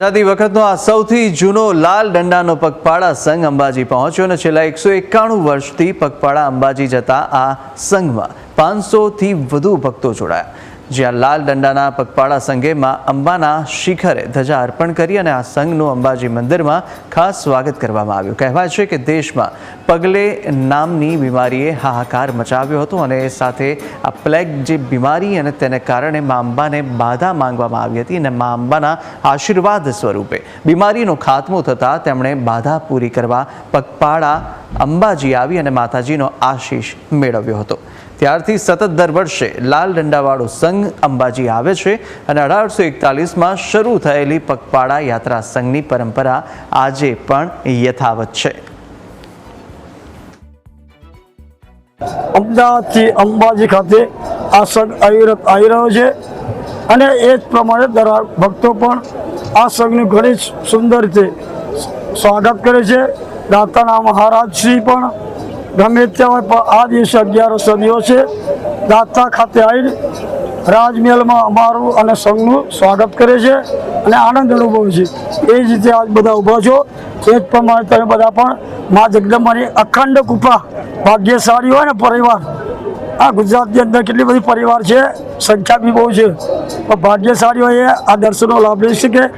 આઝાદી વખતનો આ સૌથી જૂનો લાલ દંડાનો પગપાળા સંઘ અંબાજી પહોંચ્યો અને છેલ્લા એકસો એકાણું વર્ષથી પગપાળા અંબાજી જતા આ સંઘમાં પાંચસોથી વધુ ભક્તો જોડાયા. જ્યાં લાલ દંડાના પગપાળા સંઘે માં અંબાના શિખરે ધજા અર્પણ કરી અને આ સંઘનું અંબાજી મંદિરમાં ખાસ સ્વાગત કરવામાં આવ્યું. કહેવાય છે કે દેશમાં પગલે નામની બીમારીએ હાહાકાર મચાવ્યો હતો અને એ સાથે આ પ્લેગ જે બીમારી અને તેને કારણે મા અંબાને બાધા માંગવામાં આવી હતી અને મા અંબાના આશીર્વાદ સ્વરૂપે બીમારીનો ખાત્મો થતાં તેમણે બાધા પૂરી કરવા પગપાળા અંબાજી આવી અને માતાજીનો આશીષ મેળવ્યો હતો. ત્યારથી સતત દર વર્ષે લાલ દંડાવાળો સંઘ અંબાજી આવે છે અને અઢારસો એકતાલીસમાં શરૂ થયેલી પગપાળા યાત્રા સંઘની પરંપરા આજે પણ યથાવત છે. અમદાવાદથી અંબાજી ખાતે આ સંઘ આવી આવી રહ્યો છે અને એ જ પ્રમાણે દરેક ભક્તો પણ આ સંઘનું ઘણી સુંદર રીતે સ્વાગત કરે છે. દાતાના મહારાજશ્રી પણ ગમે ત્યાં પણ આ દિવસે અગિયારસો દિવસે દાતા ખાતે આવીને રાજમહેલમાં અમારું અને સંઘનું સ્વાગત કરે છે અને આનંદ અનુભવે છે. એ જ રીતે આજ બધા ઊભા છો. એ જ પ્રમાણે તમે બધા પણ મા જગદંબાની અખંડ કૃપા, ભાગ્યશાળી હોય ને પરિવાર. આ ગુજરાતની અંદર કેટલી બધી પરિવાર છે, સંખ્યા બી બહુ છે. પણ ભાગ્યશાળી હોય આ દર્શનનો લાભ લઈ શકે.